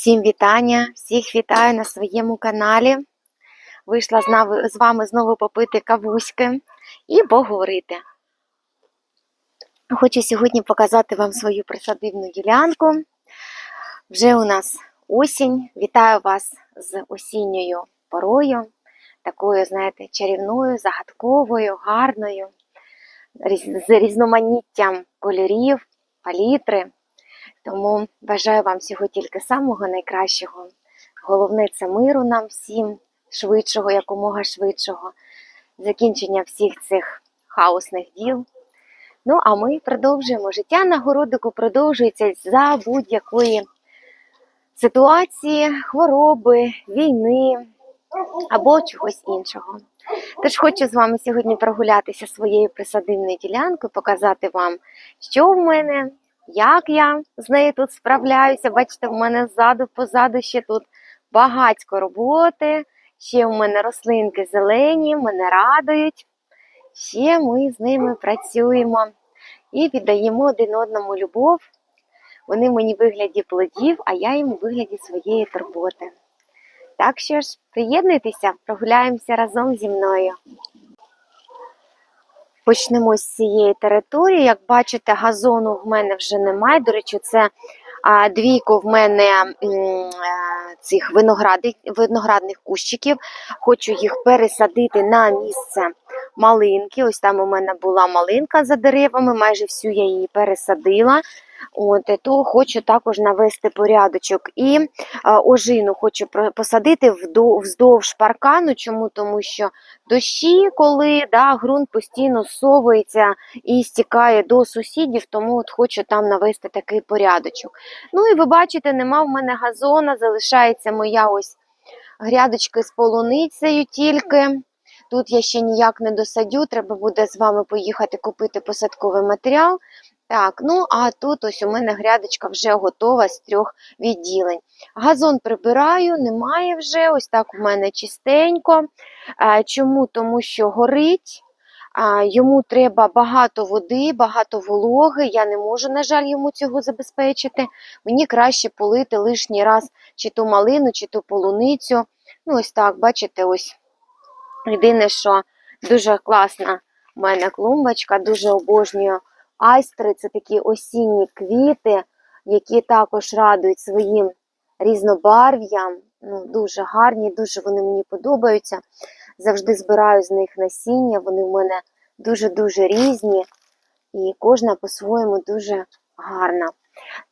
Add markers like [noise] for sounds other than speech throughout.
Всім вітання, всіх вітаю на своєму каналі. Вийшла з, вами знову попити кавуськи і поговорити. Хочу сьогодні показати вам свою присадибну ділянку. Вже у нас осінь. Вітаю вас з осінньою порою, такою, знаєте, чарівною, загадковою, гарною, з різноманіттям кольорів, палітри. Тому бажаю вам всього тільки самого найкращого. Головне це миру нам всім, швидшого, якомога швидшого, закінчення всіх цих хаосних діл. Ну, а ми продовжуємо. Життя на городику продовжується за будь-якої ситуації, хвороби, війни або чогось іншого. Тож хочу з вами сьогодні прогулятися своєю присадибною ділянкою, показати вам, що в мене, як я з нею тут справляюся. Бачите, в мене ззаду, позаду ще тут багатько роботи. Ще у мене рослинки зелені, мене радують. Ще ми з ними працюємо і віддаємо один одному любов. Вони мені в вигляді плодів, а я їм у вигляді своєї турботи. Так що ж, приєднуйтеся, прогуляємося разом зі мною. Почнемо з цієї території. Як бачите, газону в мене вже немає. До речі, це а, двійко в мене е, цих виноградних кущиків. Хочу їх пересадити на місце малинки. Ось там у мене була малинка за деревами, майже всю я її пересадила. От, то хочу також навести порядочок. І е, ожину хочу посадити вздовж паркану. Чому? Тому що дощі, коли да, ґрунт постійно совується і стікає до сусідів, тому от хочу там навести такий порядочок. Ну і ви бачите, нема в мене газона, залишається моя ось грядочка з полуницею тільки. Тут я ще ніяк не досадю, треба буде з вами поїхати купити посадковий матеріал. Так, ну а тут ось у мене грядочка вже готова з трьох відділень. Газон прибираю, немає вже, ось так у мене чистенько. Чому? Тому що горить, йому треба багато води, багато вологи. Я не можу, на жаль, йому цього забезпечити. Мені краще полити лишній раз чи ту малину, чи ту полуницю. Ну, ось так, бачите, ось. Єдине, що дуже класна в мене клумбочка, дуже обожнюю айстри. Це такі осінні квіти, які також радують своїм різнобарв'ям. Ну, дуже гарні, дуже вони мені подобаються. Завжди збираю з них насіння, вони в мене дуже-дуже різні, і кожна по-своєму дуже гарна.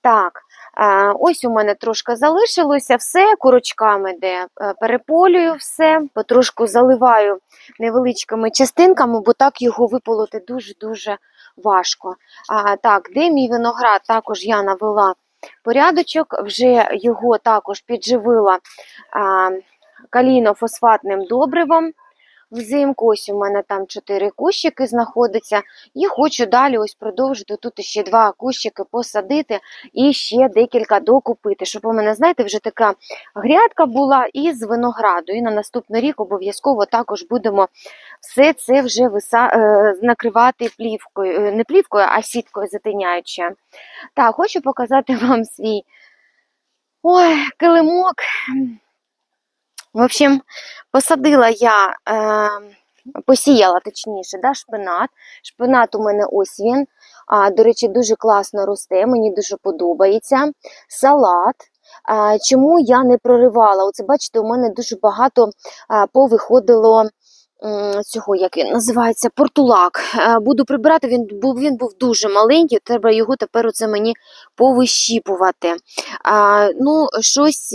Так, е, ось у мене трошки залишилося все курочками, де е, переполюю все, потрошку заливаю невеличкими частинками, бо так його виполоти дуже-дуже важко. А, так, де мій виноград, також я навела порядочок, вже його також підживила а, калійно-фосфатним добривом. Взимку ось у мене там чотири кущики знаходяться, і хочу далі ось продовжити тут ще два кущики посадити і ще декілька докупити, щоб у мене, знаєте, вже така грядка була із винограду. І на наступний рік обов'язково також будемо все це вже виса... е, накривати плівкою, е, не плівкою, а сіткою затиняючою. Так, хочу показати [laughs] вам свій ой, килимок. В общем, посадила я, е, посіяла точніше, да, шпинат. Шпинат у мене ось він. А, до речі, дуже класно росте, мені дуже подобається. Салат. А, чому я не проривала? Оце, бачите, у мене дуже багато а, повиходило цього, як він називається, портулак. Буду прибирати, він був, він був дуже маленький, треба його тепер оце мені повищіпувати. А, ну, щось.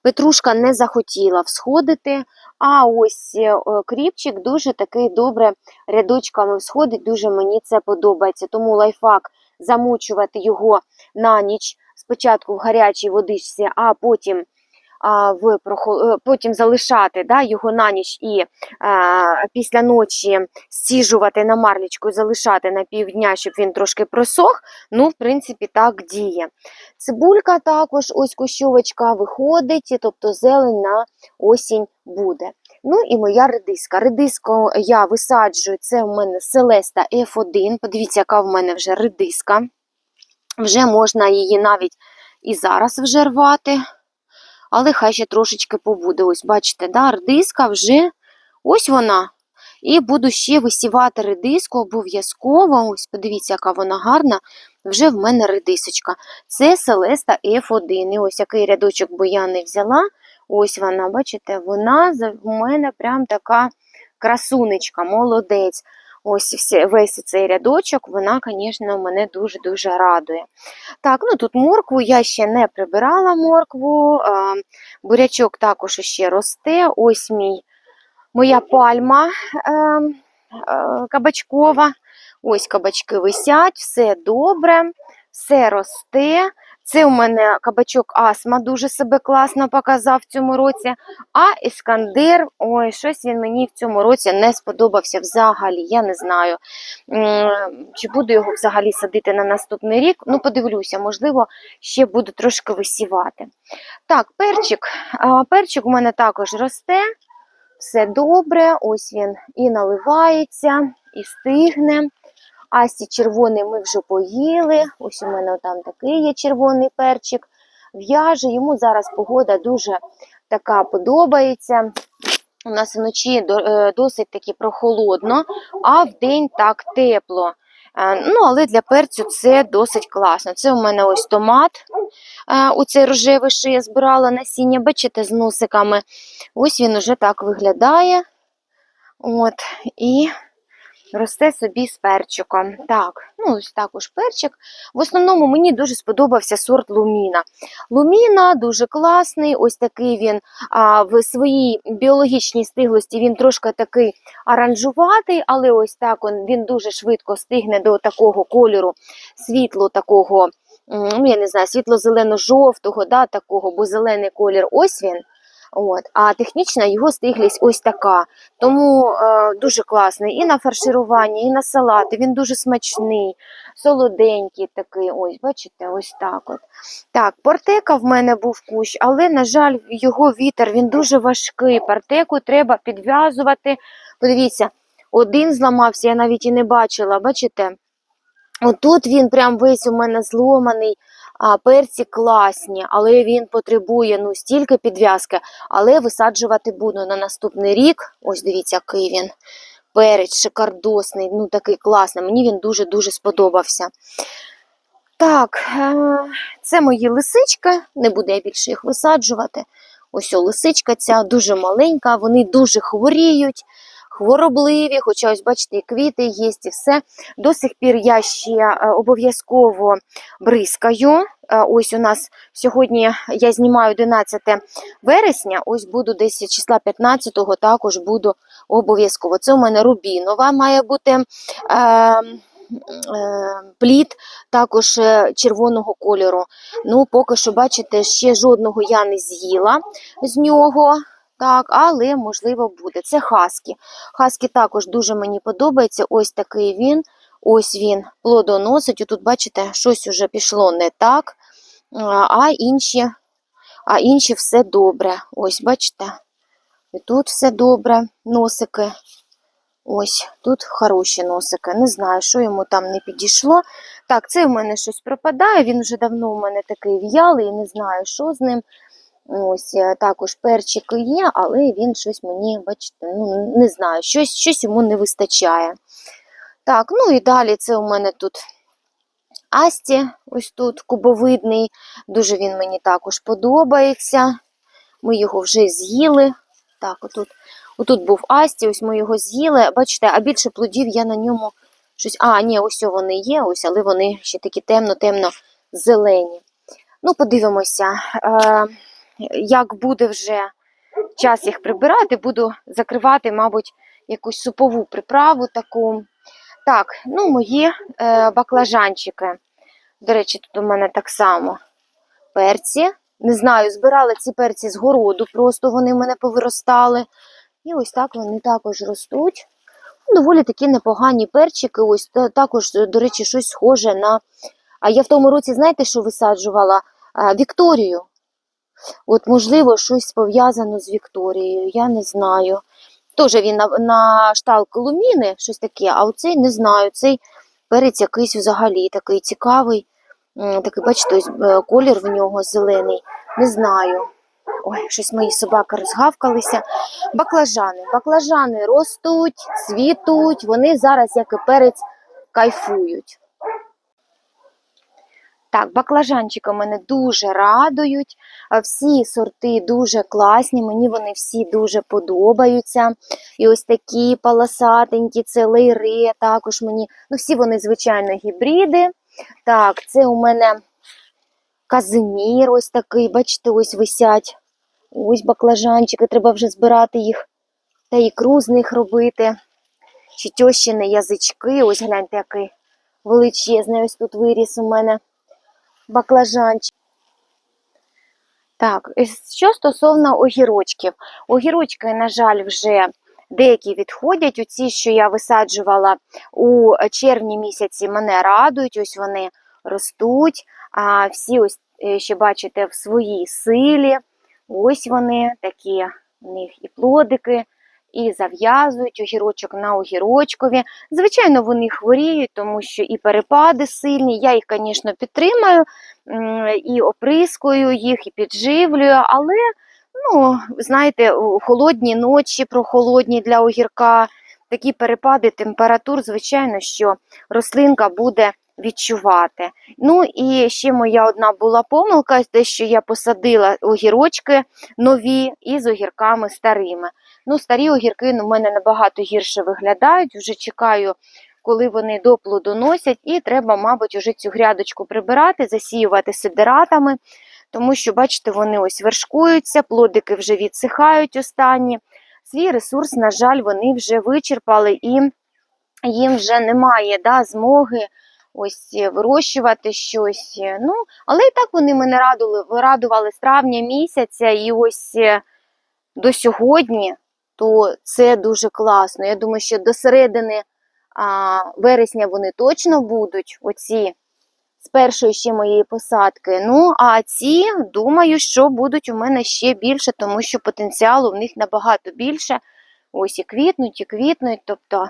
Е, Петрушка не захотіла всходити, а ось е, кріпчик дуже такий добре рядочками всходить, дуже мені це подобається. Тому лайфхак замочувати його на ніч спочатку в гарячій водичці, а потім, в, е, потім залишати да, його на ніч і а, після ночі стіжувати на марлічку залишати на півдня, щоб він трошки просох. Ну, в принципі, так діє. Цибулька також, ось кущовочка виходить, тобто зелень на осінь буде. Ну і моя редиска. Редиску я висаджую, це в мене Селеста F1. Подивіться, яка в мене вже редиска. Вже можна її навіть і зараз вже рвати. Але хай ще трошечки побуде. Ось, бачите, да, редиска вже ось вона. І буду ще висівати редиску обов'язково. Ось, подивіться, яка вона гарна. Вже в мене редисочка. Це Селеста F1. І ось який рядочок бо я не взяла. Ось вона, бачите, вона в мене прям така красунечка, молодець. Ось весь цей рядочок, вона, звісно, мене дуже-дуже радує. Так, ну тут моркву я ще не прибирала моркву. Бурячок також ще росте. Ось мій, моя пальма е, е, кабачкова. Ось кабачки висять, все добре, все росте. Це у мене кабачок Асма дуже себе класно показав в цьому році. А Іскандер, ой, щось він мені в цьому році не сподобався взагалі. Я не знаю, чи буду його взагалі садити на наступний рік. Ну, подивлюся, можливо, ще буду трошки висівати. Так, перчик. Перчик у мене також росте. Все добре, ось він і наливається, і стигне. Асті червоний ми вже поїли. Ось у мене там такий є червоний перчик. В'яже. Йому зараз погода дуже така подобається. У нас вночі е, досить таки прохолодно, а вдень так тепло. Е, Ну, але для перцю це досить класно. Це у мене ось томат, е, оцей рожевий, що я збирала насіння, бачите, з носиками. Ось він уже так виглядає. От, і росте собі з перчиком. Так, ну ось також перчик. В основному мені дуже сподобався сорт Луміна. Луміна дуже класний, ось такий він а, в своїй біологічній стиглості він трошки такий оранжуватий, але ось так він дуже швидко стигне до такого кольору, світло такого, ну я не знаю, світло-зелено-жовтого, да, такого, бо зелений колір ось він. От, а технічна його стиглість ось така. Тому е, дуже класний і на фарширування, і на салати. Він дуже смачний, солоденький такий. Ось, бачите, ось так от. Так, портека в мене був кущ, але, на жаль, його вітер він дуже важкий. Портеку треба підв'язувати. Подивіться, один зламався, я навіть і не бачила, бачите? Отут він прям весь у мене зломаний, а перці класні, але він потребує ну, стільки підв'язки, але висаджувати буду на наступний рік. Ось дивіться, який він. Перець шикардосний, ну такий класний. Мені він дуже-дуже сподобався. Так, е, це мої лисички, не буду я більше їх висаджувати. Ось о, лисичка ця дуже маленька, вони дуже хворіють, хворобливі, хоча ось бачите, і квіти є, і все. До сих пір я ще е, обов'язково бризкаю. Е, Ось у нас сьогодні я знімаю 11 вересня, ось буду десь числа 15-го також буду обов'язково. Це у мене рубінова має бути е, плід також е, червоного кольору. Ну, поки що, бачите, ще жодного я не з'їла з нього. Так, але можливо буде. Це хаскі. Хаскі також дуже мені подобається. Ось такий він. Ось він плодоносить. Отут, бачите, щось уже пішло не так, а інші, а інші все добре. Ось, бачите, і тут все добре, носики. Ось, тут хороші носики. Не знаю, що йому там не підійшло. Так, це в мене щось пропадає. Він вже давно у мене такий в'ялий, не знаю, що з ним. Ось е, також перчик є, але він щось мені, бачите, ну не знаю, щось, щось йому не вистачає. Так, ну і далі це у мене тут Асті, ось тут кубовидний. Дуже він мені також подобається. Ми його вже з'їли. Так, отут, отут був Асті, ось ми його з'їли. Бачите, а більше плодів я на ньому щось. А, ні, ось вони є, ось, але вони ще такі темно-темно зелені. Ну, подивимося, е, як буде вже час їх прибирати, буду закривати, мабуть, якусь супову приправу таку. Так, ну, мої е, баклажанчики. До речі, тут у мене так само перці. Не знаю, збирала ці перці з городу, просто вони в мене повиростали. І ось так вони також ростуть. Доволі такі непогані перчики. Ось також, до речі, щось схоже на. А я в тому році, знаєте, що висаджувала? Вікторію. От, можливо, щось пов'язано з Вікторією, я не знаю. Теж він на, на штал колуміни, щось таке, а оцей не знаю. Цей перець якийсь взагалі такий цікавий. Такий, бачите, ось е, колір в нього зелений. Не знаю. Ой, щось мої собаки розгавкалися. Баклажани. Баклажани ростуть, цвітуть, вони зараз, як і перець, кайфують. Так, баклажанчики мене дуже радують. Всі сорти дуже класні, мені вони всі дуже подобаються. І ось такі полосатенькі, це лейри, також мені. Ну, всі вони, звичайно, гібриди. Так, це у мене казимір, ось такий, бачите, ось висять. Ось баклажанчики, треба вже збирати їх та ікру з них робити. Чи тьощини язички, ось гляньте, який величезний ось тут виріс у мене баклажанчик. Так, що стосовно огірочків. Огірочки, на жаль, вже деякі відходять. Оці, що я висаджувала у червні місяці, мене радують, ось вони ростуть. А всі ось е, ще бачите в своїй силі. Ось вони такі, у них і плодики, і зав'язують огірочок на огірочкові. Звичайно, вони хворіють, тому що і перепади сильні. Я їх, звісно, підтримаю і оприскую їх, і підживлюю, але, ну, знаєте, холодні ночі, прохолодні для огірка, такі перепади температур, звичайно, що рослинка буде відчувати. Ну і ще моя одна була помилка, те, що я посадила огірочки нові із огірками старими. Ну, старі огірки ну, в мене набагато гірше виглядають. Вже чекаю, коли вони до плоду і треба, мабуть, уже цю грядочку прибирати, засіювати сидератами, тому що, бачите, вони ось вершкуються, плодики вже відсихають останні. Свій ресурс, на жаль, вони вже вичерпали і їм вже немає да, змоги ось е, вирощувати щось. е, Ну, але і так вони мене радували, радували з травня місяця, і ось е, до сьогодні, то це дуже класно. Я думаю, що до середини а, вересня вони точно будуть, оці з першої ще моєї посадки. Ну, а ці, думаю, що будуть у мене ще більше, тому що потенціалу в них набагато більше. Ось і квітнуть, і квітнуть. Тобто,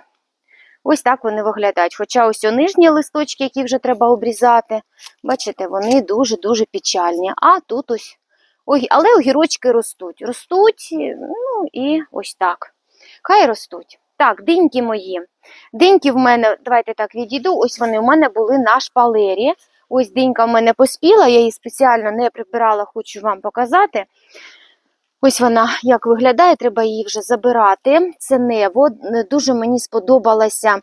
ось так вони виглядають. Хоча ось нижні листочки, які вже треба обрізати, бачите, вони дуже-дуже печальні. А тут ось. Але огірочки ростуть. Ростуть, ну і ось так. Хай ростуть. Так, диньки мої. Диньки в мене, давайте так відійду, ось вони в мене були на шпалері. Ось динька в мене поспіла, я її спеціально не прибирала, хочу вам показати. Ось вона як виглядає, треба її вже забирати. Це нево. Дуже мені сподобалася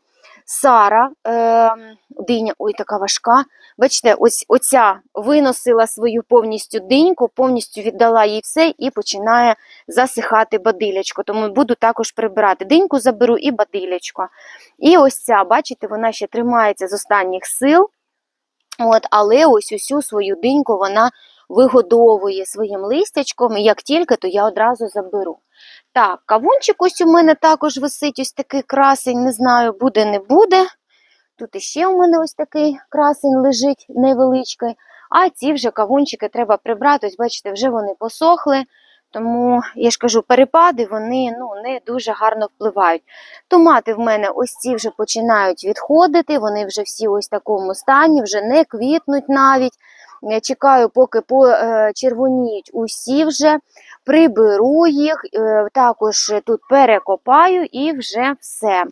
Сара, е, диня, ой, така важка. Бачите, ось оця виносила свою повністю диньку, повністю віддала їй все і починає засихати бадилячко. Тому буду також прибирати. Диньку заберу і бадилячко. І ось ця, бачите, вона ще тримається з останніх сил. От, але ось усю свою диньку вона вигодовує своїм листячком, і як тільки, то я одразу заберу. Так, кавунчик ось у мене також висить, ось такий красень, не знаю, буде, не буде. Тут іще у мене ось такий красень лежить невеличкий. А ці вже кавунчики треба прибрати. Ось, бачите, вже вони посохли. Тому, я ж кажу, перепади вони ну, не дуже гарно впливають. Томати в мене ось ці вже починають відходити, вони вже всі ось такому стані, вже не квітнуть навіть. Чекаю, поки почервоніють усі вже, приберу їх, е, також тут перекопаю і вже все.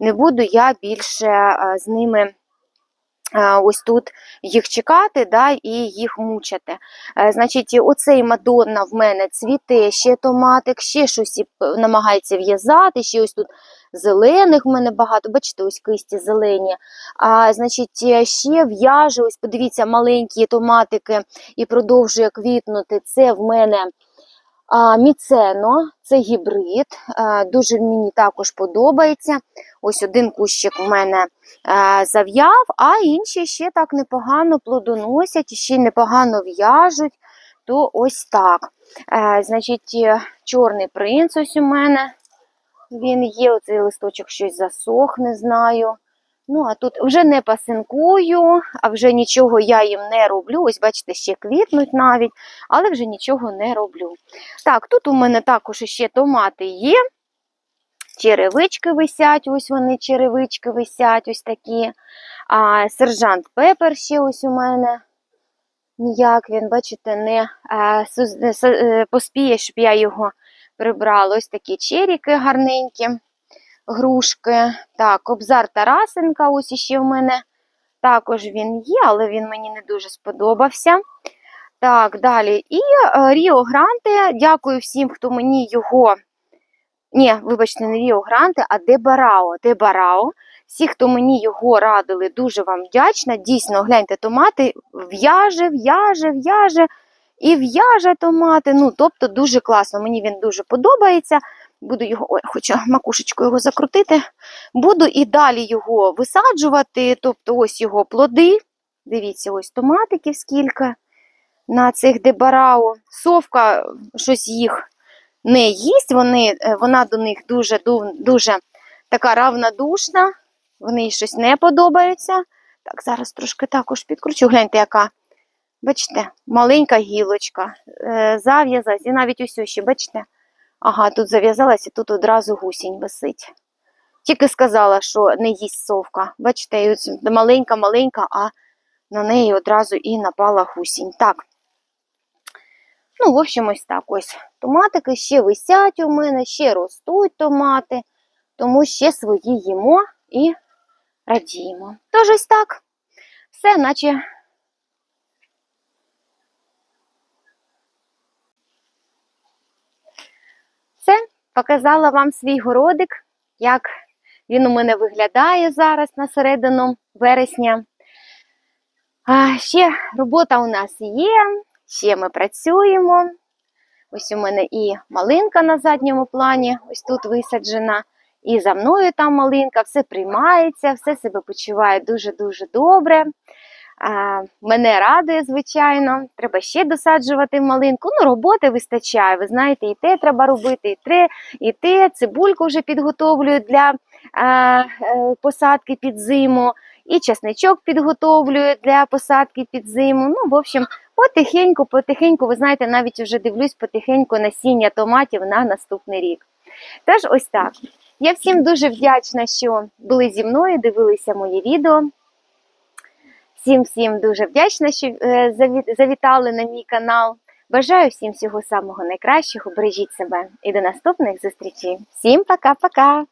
Не буду я більше е, з ними е, ось тут їх чекати да, і їх мучити. Е, Значить, оцей Мадонна в мене цвіте, ще томатик, ще щось намагається в'язати, ще ось тут зелених в мене багато, бачите, ось кисті зелені. А, значить, е, ще в'яже, ось подивіться, маленькі томатики і продовжує квітнути. Це в мене а, міцено, це гібрид. А, дуже мені також подобається. Ось один кущик в мене а, зав'яв, а інші ще так непогано плодоносять, ще непогано в'яжуть. То ось так. Е, значить, е, чорний принц ось у мене. Він є, оцей листочок щось засох, не знаю. Ну, а тут вже не пасинкую, а вже нічого я їм не роблю. Ось, бачите, ще квітнуть навіть, але вже нічого не роблю. Так, тут у мене також ще томати є. Черевички висять, ось вони, черевички висять, ось такі. А, сержант Пепер ще ось у мене. ніяк він, бачите, не, е, не с- е, поспіє, щоб я його прибрала. Ось такі черіки гарненькі, грушки. Так, обзар Тарасенка, ось іще в мене. Також він є, але він мені не дуже сподобався. Так, далі. І е, Ріо Гранте. Дякую всім, хто мені його. Ні, вибачте, не Ріо Гранте, а Дебарао. Дебарао. Всі, хто мені його радили, дуже вам вдячна. Дійсно, гляньте, томати в'яже, в'яже, в'яже і в'яже томати. Ну, тобто дуже класно. Мені він дуже подобається. Буду його, ой, хочу макушечку його закрутити. Буду і далі його висаджувати. Тобто, ось його плоди. Дивіться, ось томатиків скільки на цих дебарао. Совка щось їх не їсть. Вони, е, вона до них дуже, дуже така равнодушна. Вони їй щось не подобаються. Так, зараз трошки також підкручу. Гляньте, яка. Бачите, маленька гілочка. Е, зав'язалась. І навіть ось ще, бачите? Ага, тут зав'язалась і тут одразу гусінь висить. Тільки сказала, що не їсть совка. Бачите, маленька-маленька, а на неї одразу і напала гусінь. Так. Ну, в общем, ось так ось. Томатики ще висять у мене, ще ростуть томати, тому ще свої їмо і радіємо. Тож ось так. Все, наче. Все, показала вам свій городик, як він у мене виглядає зараз на середину вересня. А, ще робота у нас є, ще ми працюємо. Ось у мене і малинка на задньому плані, ось тут висаджена, і за мною там малинка, все приймається, все себе почуває дуже-дуже добре. Мене радує, звичайно. Треба ще досаджувати малинку. Ну, роботи вистачає. Ви знаєте, і те треба робити, і те, і те. Цибульку вже підготовлюю для е, посадки під зиму, і чесничок підготовлюю для посадки під зиму. Ну, в общем, потихеньку, потихеньку, ви знаєте, навіть вже дивлюсь потихеньку насіння томатів на наступний рік. Тож ось так. Я всім дуже вдячна, що були зі мною, дивилися моє відео. Всім всім дуже вдячна, що е, завітали на мій канал. Бажаю всім всього самого найкращого. Бережіть себе і до наступних зустрічей. Всім пока-пока!